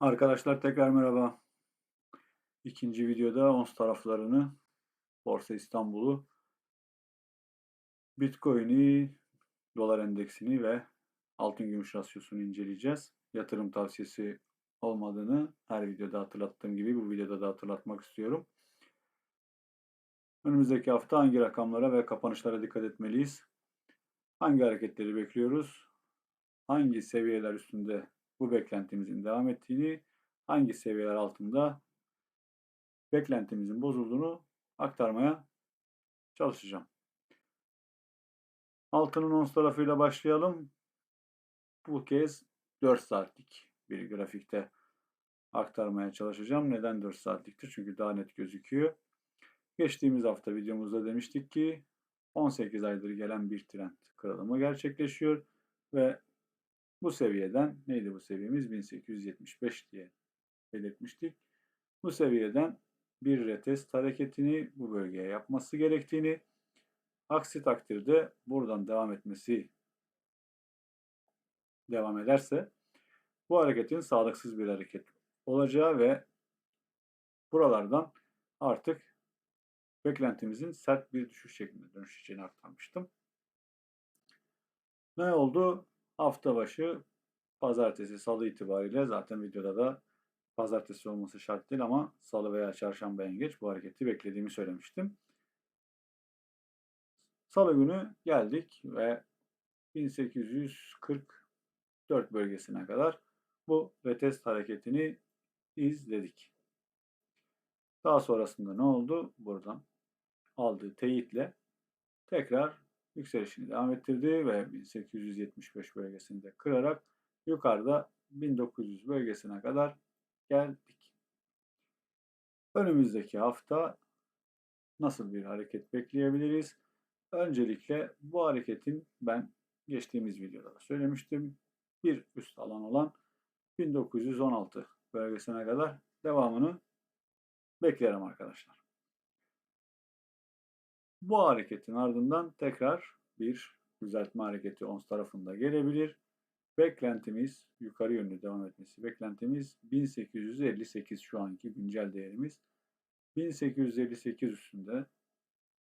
Arkadaşlar tekrar merhaba. İkinci videoda ons taraflarını, Borsa İstanbul'u, Bitcoin'i, dolar endeksini ve altın gümüş rasyosunu inceleyeceğiz. Yatırım tavsiyesi olmadığını her videoda hatırlattığım gibi bu videoda da hatırlatmak istiyorum. Önümüzdeki hafta hangi rakamlara ve kapanışlara dikkat etmeliyiz? Hangi hareketleri bekliyoruz? Hangi seviyeler üstünde bu beklentimizin devam ettiğini, hangi seviyeler altında beklentimizin bozulduğunu aktarmaya çalışacağım. Altının ons tarafıyla başlayalım. Bu kez 4 saatlik bir grafikte aktarmaya çalışacağım. Neden 4 saatliktir? Çünkü daha net gözüküyor. Geçtiğimiz hafta videomuzda demiştik ki 18 aydır gelen bir trend kırılımı gerçekleşiyor ve bu seviyeden neydi bu seviyemiz? 1875 diye belirtmiştik. Bu seviyeden bir retest hareketini bu bölgeye yapması gerektiğini, aksi takdirde buradan devam etmesi devam ederse bu hareketin sağlıksız bir hareket olacağı ve buralardan artık beklentimizin sert bir düşüş şeklinde dönüşeceğini aktarmıştım. Ne oldu? Hafta başı pazartesi, salı itibariyle zaten videoda da pazartesi olması şart değil ama salı veya çarşamba en geç bu hareketi beklediğimi söylemiştim. Salı günü geldik ve 1844 bölgesine kadar bu retest hareketini izledik. Daha sonrasında ne oldu? Buradan aldığı teyitle tekrar yükselişini devam ettirdi ve 1875 bölgesinde kırarak yukarıda 1900 bölgesine kadar geldik. Önümüzdeki hafta nasıl bir hareket bekleyebiliriz? Öncelikle bu hareketin ben geçtiğimiz videoda söylemiştim. Bir üst alan olan 1916 bölgesine kadar devamını beklerim arkadaşlar. Bu hareketin ardından tekrar bir düzeltme hareketi ons tarafında gelebilir. Beklentimiz yukarı yönlü devam etmesi. Beklentimiz 1858 şu anki güncel değerimiz. 1858 üstünde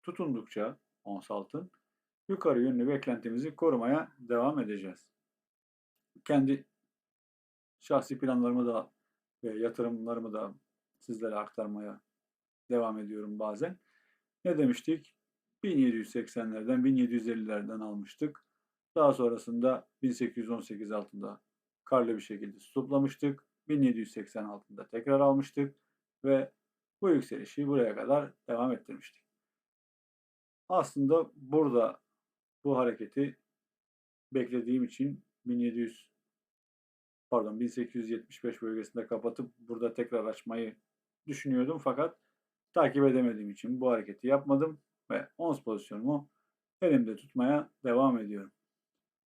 tutundukça ons altın yukarı yönlü beklentimizi korumaya devam edeceğiz. Kendi şahsi planlarımı da ve yatırımlarımı da sizlere aktarmaya devam ediyorum bazen. Ne demiştik? 1780'lerden 1750'lerden almıştık. Daha sonrasında 1818 altında karlı bir şekilde stoplamıştık. 1780 altında tekrar almıştık ve bu yükselişi buraya kadar devam ettirmiştik. Aslında burada bu hareketi beklediğim için 1700 pardon 1875 bölgesinde kapatıp burada tekrar açmayı düşünüyordum fakat takip edemediğim için bu hareketi yapmadım ve ons pozisyonumu elimde tutmaya devam ediyorum.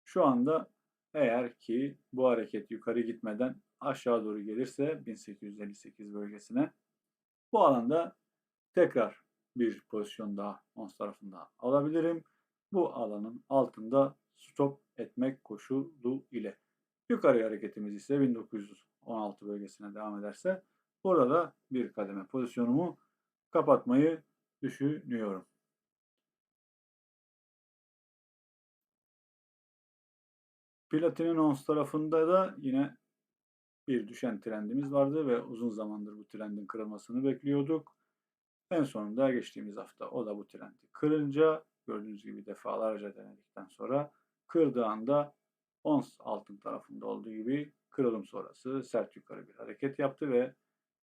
Şu anda eğer ki bu hareket yukarı gitmeden aşağı doğru gelirse 1858 bölgesine bu alanda tekrar bir pozisyon daha ons tarafında alabilirim. Bu alanın altında stop etmek koşulu ile. Yukarı hareketimiz ise 1916 bölgesine devam ederse burada bir kademe pozisyonumu kapatmayı düşünüyorum. Platinin ons tarafında da yine bir düşen trendimiz vardı ve uzun zamandır bu trendin kırılmasını bekliyorduk. En sonunda geçtiğimiz hafta o da bu trendi kırınca gördüğünüz gibi defalarca denedikten sonra kırdığı anda ons altın tarafında olduğu gibi kırılım sonrası sert yukarı bir hareket yaptı ve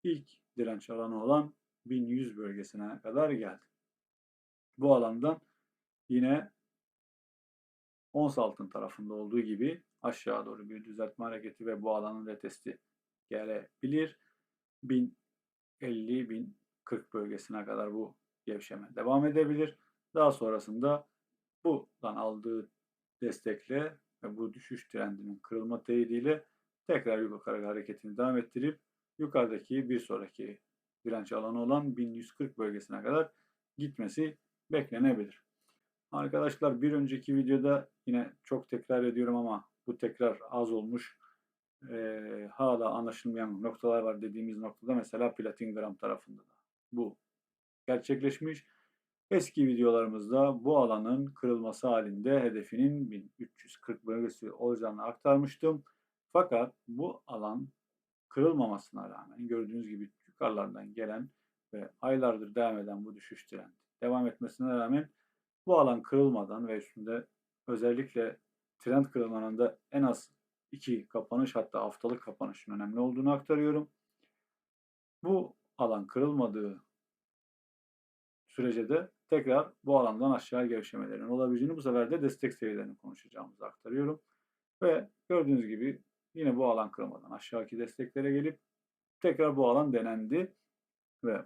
ilk direnç alanı olan 1100 bölgesine kadar geldi. Bu alandan yine ons altın tarafında olduğu gibi aşağı doğru bir düzeltme hareketi ve bu alanın retesti gelebilir. 1050-1040 bölgesine kadar bu gevşeme devam edebilir. Daha sonrasında buradan aldığı destekle ve bu düşüş trendinin kırılma teyidiyle tekrar yukarı hareketini devam ettirip yukarıdaki bir sonraki direnç alanı olan 1140 bölgesine kadar gitmesi beklenebilir. Arkadaşlar bir önceki videoda yine çok tekrar ediyorum ama bu tekrar az olmuş. e, hala anlaşılmayan noktalar var dediğimiz noktada mesela platin gram tarafında da bu gerçekleşmiş. Eski videolarımızda bu alanın kırılması halinde hedefinin 1340 bölgesi olacağını aktarmıştım. Fakat bu alan kırılmamasına rağmen gördüğünüz gibi yukarılardan gelen ve aylardır devam eden bu düşüş trendi devam etmesine rağmen bu alan kırılmadan ve üstünde özellikle trend kırılmanında en az iki kapanış hatta haftalık kapanışın önemli olduğunu aktarıyorum. Bu alan kırılmadığı sürece de tekrar bu alandan aşağı gevşemelerin olabileceğini bu sefer de destek seviyelerini konuşacağımızı aktarıyorum. Ve gördüğünüz gibi yine bu alan kırılmadan aşağıki desteklere gelip tekrar bu alan denendi ve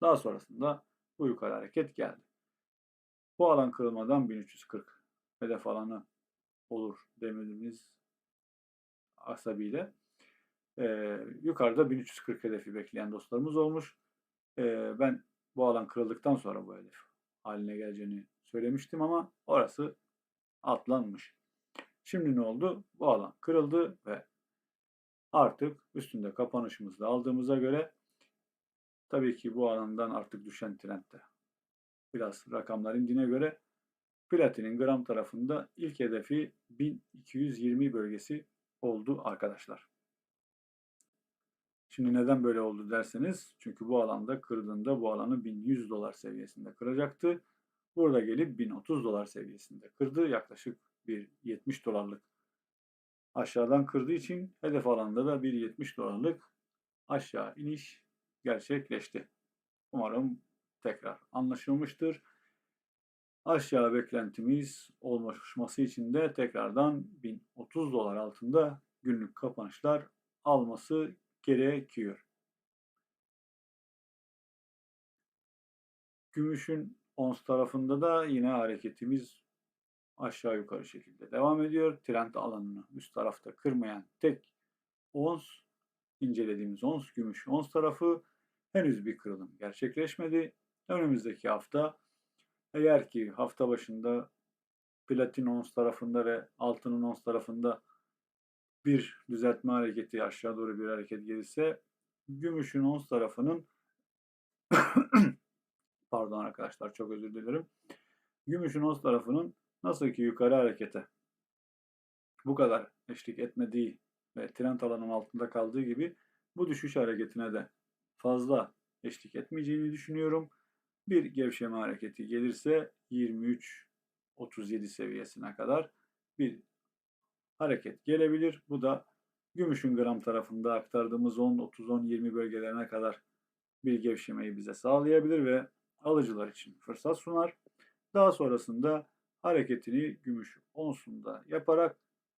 daha sonrasında bu yukarı hareket geldi. Bu alan kırılmadan 1340 hedef alanı olur demediğimiz asabiyle e, yukarıda 1340 hedefi bekleyen dostlarımız olmuş. E, ben bu alan kırıldıktan sonra bu hedef haline geleceğini söylemiştim ama orası atlanmış. Şimdi ne oldu? Bu alan kırıldı ve artık üstünde kapanışımızda aldığımıza göre tabii ki bu alandan artık düşen trendde biraz rakamlar indiğine göre platinin gram tarafında ilk hedefi 1220 bölgesi oldu arkadaşlar. Şimdi neden böyle oldu derseniz çünkü bu alanda kırdığında bu alanı 1100 dolar seviyesinde kıracaktı. Burada gelip 1030 dolar seviyesinde kırdı. Yaklaşık bir 70 dolarlık aşağıdan kırdığı için hedef alanda da bir 70 dolarlık aşağı iniş gerçekleşti. Umarım tekrar anlaşılmıştır. Aşağı beklentimiz oluşması için de tekrardan 1030 dolar altında günlük kapanışlar alması gerekiyor. Gümüşün ons tarafında da yine hareketimiz aşağı yukarı şekilde devam ediyor. Trend alanını üst tarafta kırmayan tek ons incelediğimiz ons gümüş ons tarafı henüz bir kırılım gerçekleşmedi. Önümüzdeki hafta eğer ki hafta başında platin ons tarafında ve altının ons tarafında bir düzeltme hareketi aşağı doğru bir hareket gelirse gümüşün ons tarafının pardon arkadaşlar çok özür dilerim. Gümüşün ons tarafının nasıl ki yukarı harekete bu kadar eşlik etmediği ve trend alanın altında kaldığı gibi bu düşüş hareketine de fazla eşlik etmeyeceğini düşünüyorum. Bir gevşeme hareketi gelirse 23-37 seviyesine kadar bir hareket gelebilir. Bu da gümüşün gram tarafında aktardığımız 10, 30, 10, 20 bölgelerine kadar bir gevşemeyi bize sağlayabilir ve alıcılar için fırsat sunar. Daha sonrasında hareketini gümüş onsunda yaparak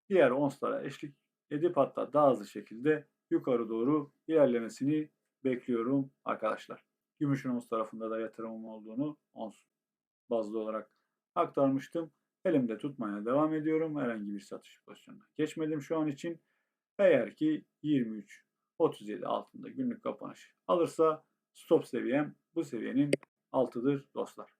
diğer onslara eşlik edip hatta daha hızlı şekilde yukarı doğru ilerlemesini bekliyorum arkadaşlar. Gümüşün ons tarafında da yatırımım olduğunu ons bazlı olarak aktarmıştım. Elimde tutmaya devam ediyorum. Herhangi bir satış pozisyonuna geçmedim şu an için. Eğer ki 23 37 altında günlük kapanış alırsa stop seviyem bu seviyenin altıdır dostlar.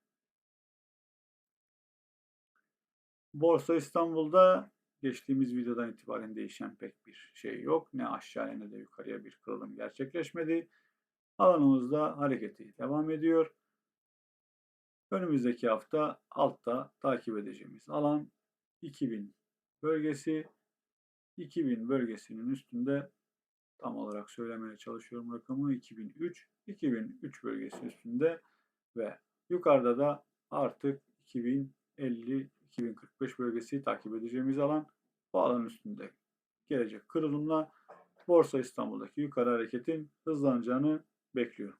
Borsa İstanbul'da geçtiğimiz videodan itibaren değişen pek bir şey yok. Ne aşağıya ne de yukarıya bir kırılım gerçekleşmedi. Alanımızda hareketi devam ediyor. Önümüzdeki hafta altta takip edeceğimiz alan 2000 bölgesi. 2000 bölgesinin üstünde tam olarak söylemeye çalışıyorum rakamı 2003. 2003 bölgesi üstünde ve yukarıda da artık 2050 2045 bölgesi takip edeceğimiz alan bu alan üstünde gelecek kırılımla Borsa İstanbul'daki yukarı hareketin hızlanacağını bekliyorum.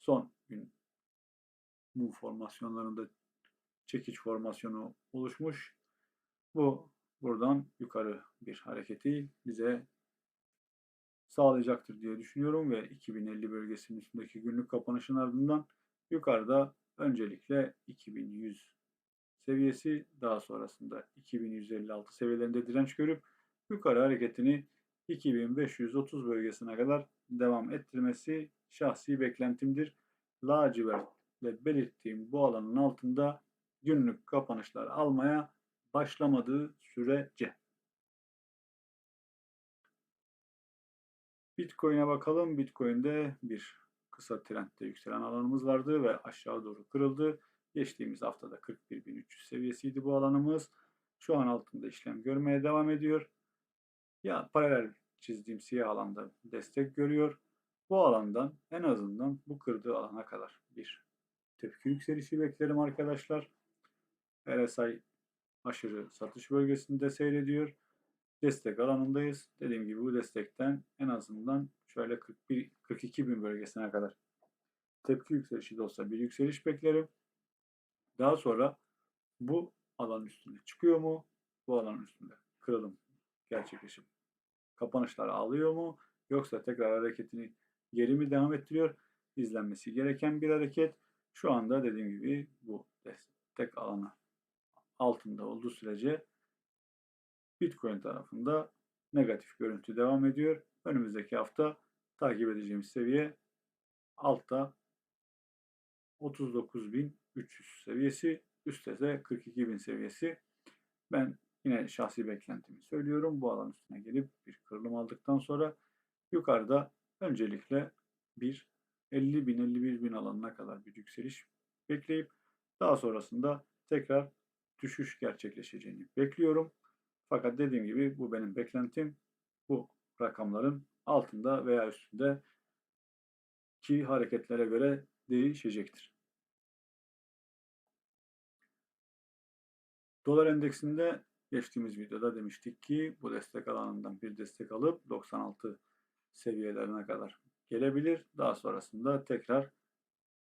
Son gün bu formasyonlarında çekiç formasyonu oluşmuş. Bu buradan yukarı bir hareketi bize sağlayacaktır diye düşünüyorum ve 2050 bölgesinin üstündeki günlük kapanışın ardından yukarıda öncelikle 2100 seviyesi daha sonrasında 2156 seviyelerinde direnç görüp yukarı hareketini 2530 bölgesine kadar devam ettirmesi şahsi beklentimdir. Lacivertle belirttiğim bu alanın altında günlük kapanışlar almaya başlamadığı sürece. Bitcoin'e bakalım. Bitcoin'de bir kısa trendde yükselen alanımız vardı ve aşağı doğru kırıldı. Geçtiğimiz haftada 41.300 seviyesiydi bu alanımız. Şu an altında işlem görmeye devam ediyor. Ya paralel çizdiğim siyah alanda destek görüyor. Bu alandan en azından bu kırdığı alana kadar bir tepki yükselişi beklerim arkadaşlar. RSI aşırı satış bölgesinde seyrediyor. Destek alanındayız. Dediğim gibi bu destekten en azından şöyle 41 42 bin bölgesine kadar tepki yükselişi de olsa bir yükseliş beklerim. Daha sonra bu alan üstünde çıkıyor mu? Bu alan üstünde kırılım gerçekleşip kapanışlar alıyor mu? Yoksa tekrar hareketini geri mi devam ettiriyor? İzlenmesi gereken bir hareket. Şu anda dediğim gibi bu destek alanı altında olduğu sürece Bitcoin tarafında negatif görüntü devam ediyor. Önümüzdeki hafta takip edeceğimiz seviye altta 39.300 seviyesi, üstte de 42.000 seviyesi. Ben yine şahsi beklentimi söylüyorum. Bu alan üstüne gelip bir kırılım aldıktan sonra yukarıda öncelikle bir 50 bin 51 bin alanına kadar bir yükseliş bekleyip daha sonrasında tekrar düşüş gerçekleşeceğini bekliyorum. Fakat dediğim gibi bu benim beklentim. Bu rakamların altında veya üstünde ki hareketlere göre değişecektir. Dolar endeksinde geçtiğimiz videoda demiştik ki bu destek alanından bir destek alıp 96 seviyelerine kadar gelebilir. Daha sonrasında tekrar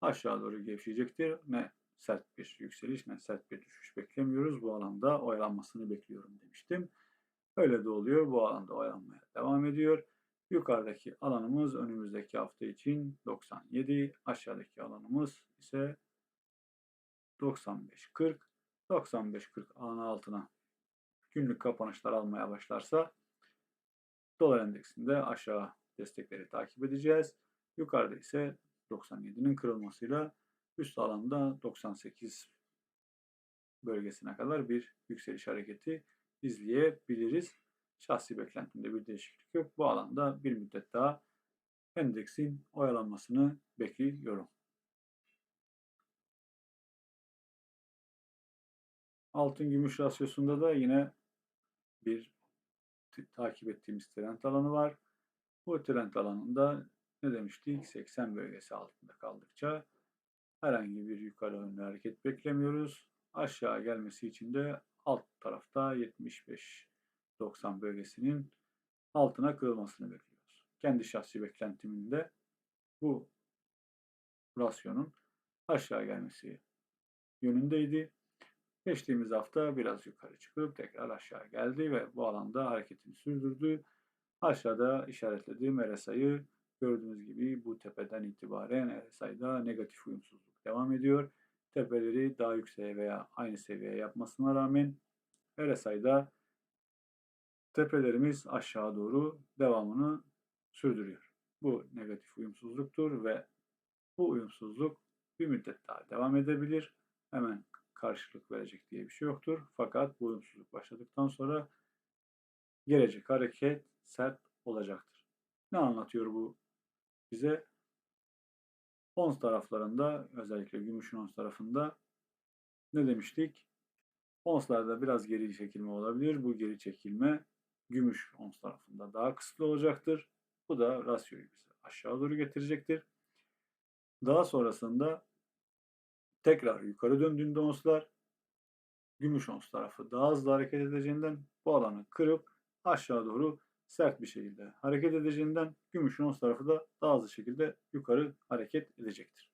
aşağı doğru gevşeyecektir. Ne sert bir yükseliş ne sert bir düşüş beklemiyoruz. Bu alanda oyalanmasını bekliyorum demiştim. Öyle de oluyor. Bu alanda oyalanmaya devam ediyor. Yukarıdaki alanımız önümüzdeki hafta için 97. Aşağıdaki alanımız ise 95-40. 95-40 alanı altına günlük kapanışlar almaya başlarsa dolar endeksinde aşağı destekleri takip edeceğiz. Yukarıda ise 97'nin kırılmasıyla üst alanda 98 bölgesine kadar bir yükseliş hareketi izleyebiliriz. Şahsi beklentimde bir değişiklik yok. Bu alanda bir müddet daha endeksin oyalanmasını bekliyorum. Altın gümüş rasyosunda da yine bir takip ettiğimiz trend alanı var. Bu trend alanında ne demiştik? 80 bölgesi altında kaldıkça herhangi bir yukarı yönlü hareket beklemiyoruz. Aşağı gelmesi için de alt tarafta 75-90 bölgesinin altına kırılmasını bekliyoruz. Kendi şahsi beklentiminde bu rasyonun aşağı gelmesi yönündeydi. Geçtiğimiz hafta biraz yukarı çıkıp tekrar aşağı geldi ve bu alanda hareketini sürdürdü. Aşağıda işaretlediğim RSI'yi gördüğünüz gibi bu tepeden itibaren RSI'da negatif uyumsuzluk devam ediyor. Tepeleri daha yükseğe veya aynı seviyeye yapmasına rağmen RSI'da tepelerimiz aşağı doğru devamını sürdürüyor. Bu negatif uyumsuzluktur ve bu uyumsuzluk bir müddet daha devam edebilir. Hemen karşılık verecek diye bir şey yoktur. Fakat bu uyumsuzluk başladıktan sonra gelecek hareket sert olacaktır. Ne anlatıyor bu bize? Ons taraflarında özellikle gümüşün ons tarafında ne demiştik? Onslarda biraz geri çekilme olabilir. Bu geri çekilme gümüş ons tarafında daha kısıtlı olacaktır. Bu da rasyoyu bize aşağı doğru getirecektir. Daha sonrasında tekrar yukarı döndüğünde onslar gümüş ons tarafı daha hızlı hareket edeceğinden bu alanı kırıp aşağı doğru sert bir şekilde hareket edeceğinden gümüş ons tarafı da daha hızlı şekilde yukarı hareket edecektir.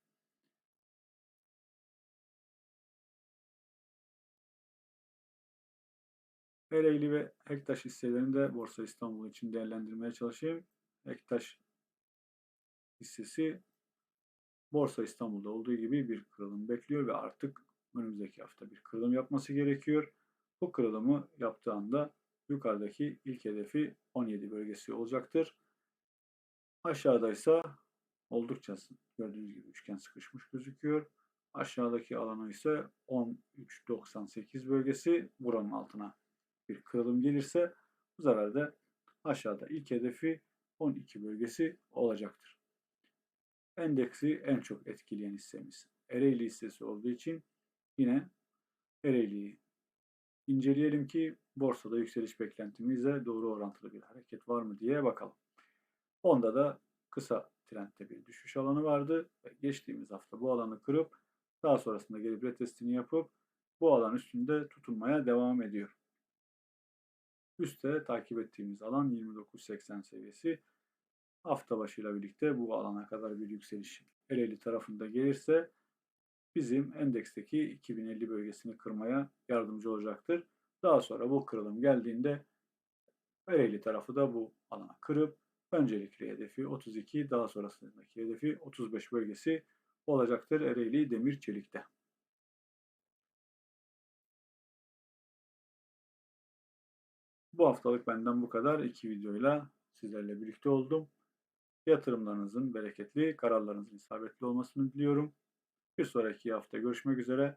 Ereğli ve Hektaş hisselerini de Borsa İstanbul için değerlendirmeye çalışayım. Hektaş hissesi Borsa İstanbul'da olduğu gibi bir kırılım bekliyor ve artık önümüzdeki hafta bir kırılım yapması gerekiyor. Bu kırılımı yaptığı anda yukarıdaki ilk hedefi 17 bölgesi olacaktır. Aşağıda ise oldukça gördüğünüz gibi üçgen sıkışmış gözüküyor. Aşağıdaki alanı ise 13.98 bölgesi buranın altına bir kırılım gelirse bu sefer de aşağıda ilk hedefi 12 bölgesi olacaktır. Endeksi en çok etkileyen hissemiz Ereğli hissesi olduğu için yine Ereğli'yi inceleyelim ki borsada yükseliş beklentimizle doğru orantılı bir hareket var mı diye bakalım. Onda da kısa trendte bir düşüş alanı vardı ve geçtiğimiz hafta bu alanı kırıp daha sonrasında gelip retestini yapıp bu alan üstünde tutunmaya devam ediyor. Üste takip ettiğimiz alan 29.80 seviyesi. Hafta başıyla birlikte bu alana kadar bir yükseliş Ereğli tarafında gelirse bizim endeksteki 2050 bölgesini kırmaya yardımcı olacaktır. Daha sonra bu kırılım geldiğinde Ereğli tarafı da bu alana kırıp öncelikli hedefi 32 daha sonrasındaki hedefi 35 bölgesi olacaktır Ereğli Demir Çelik'te. Bu haftalık benden bu kadar. İki videoyla sizlerle birlikte oldum. Yatırımlarınızın bereketli, kararlarınızın isabetli olmasını diliyorum. Bir sonraki hafta görüşmek üzere.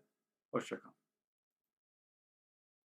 Hoşçakalın.